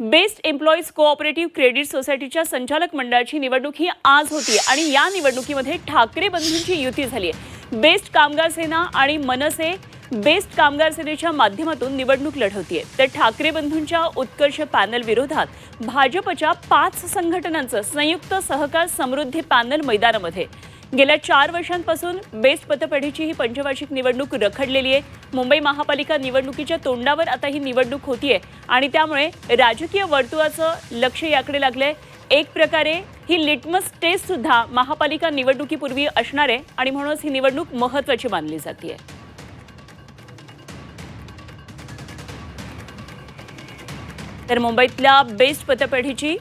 Best employees cooperative credit सोसायटीच्या संचालक मंडळाची निवडणूक ही आज होती आणि या निवडणुकीमध्ये ठाकरे बंधूंची युती झाली आहे बेस्ट कामगार सेना आणि मनसे बेस्ट कामगार सेनेच्या माध्यमातून निवडणूक लढवतीये. तर ठाकरे बंधूंच्या उत्कर्ष पॅनल विरोधात भाजपच्या पाच संघटनांचं संयुक्त सहकार समृद्धी पॅनल मैदानामध्ये गेल्या चार वर्षांपासून बेस्ट पतपेढीची ही पंचवार्षिक निवडणूक रखडलेली आहे. मुंबई महापालिका निवडणुकीच्या तोंडावर आता ही निवडणूक होतीये. आणि त्यामुळे राजकीय वर्तुळाचं लक्ष याकडे लागलंय. एक प्रकारे ही लिटमस टेस्ट सुद्धा महापालिका निवडणुकीपूर्वी असणार आहे आणि म्हणूनच ही निवडणूक महत्वाची मानली जाते तर मुंबईतल्या बेस्ट पतपेढीची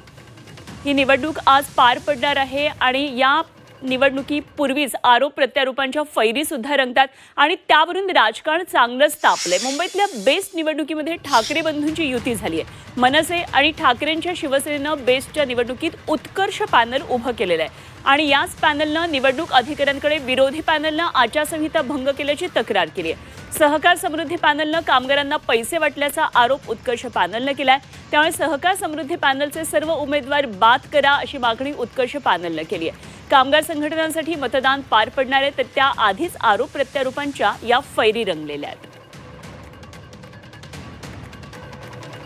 ही निवडणूक आज पार पडणार आहे आणि या निवडणुकीपूर्वीच आरोप प्रत्यारोपांच्या फैरीसुद्धा रंगतात आणि त्यावरून राजकारण चांगलंच तापलंय. मुंबईतल्या बेस्ट निवडणुकीमध्ये ठाकरे बंधूंची युती झाली आहे मनसे आणि ठाकरेंच्या शिवसेनेनं बेस्टच्या निवडणुकीत उत्कर्ष पॅनल उभं केलेलं आहे आणि याच पॅनलनं निवडणूक अधिकाऱ्यांकडे विरोधी पॅनलनं आचारसंहिता भंग केल्याची तक्रार केली आहे. सहकार समृद्धी पॅनलनं कामगारांना पैसे वाटल्याचा आरोप उत्कर्ष पॅनलनं केलाय. त्यामुळे सहकार समृद्धी पॅनलचे सर्व उमेदवार बाद करा अशी मागणी उत्कर्ष पॅनलनं केली आहे. कामगार संघटनांसाठी मतदान पार पडणार आहे तर त्या आधीच आरोप प्रत्यारोपांच्या या फैरी रंगलेल्या आहेत.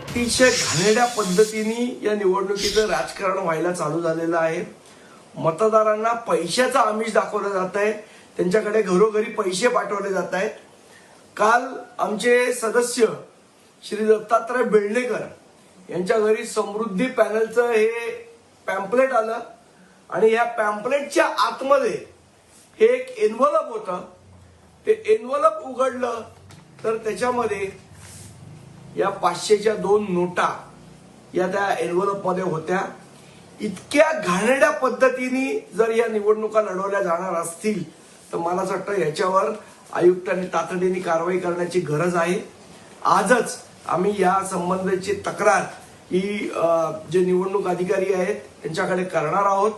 अतिशय घाणेरड्या पद्धतीने या निवडणुकीचं राजकारण व्हायला चालू झालेलं आहे. मतदारांना पैशाचं आमिष दाखवलं जात आहे त्यांच्याकडे घरोघरी पैसे पाठवले जात आहेत काल आमचे सदस्य श्री दत्तात्रय बेळणेकर यांच्या घरी समृद्धी पॅनलचं हे पॅम्पलेट आलं आणि या पॅम्पलेटच्या आतमध्ये हे एक एन्व्हलप होतं. ते एन्व्हलप उघडलं तर त्याच्यामध्ये या पाचशेच्या दोन नोटा या त्या एन्व्हलपमध्ये होत्या. इतक्या घाणेरड्या पद्धतीने जर या निवडणुका लढवल्या जाणार असतील तर मला असं वाटतं याच्यावर आयुक्तांनी तातडीने कारवाई करण्याची गरज आहे. आजच आम्ही या संबंधाची तक्रार ही जे निवडणूक अधिकारी आहेत त्यांच्याकडे करणार आहोत.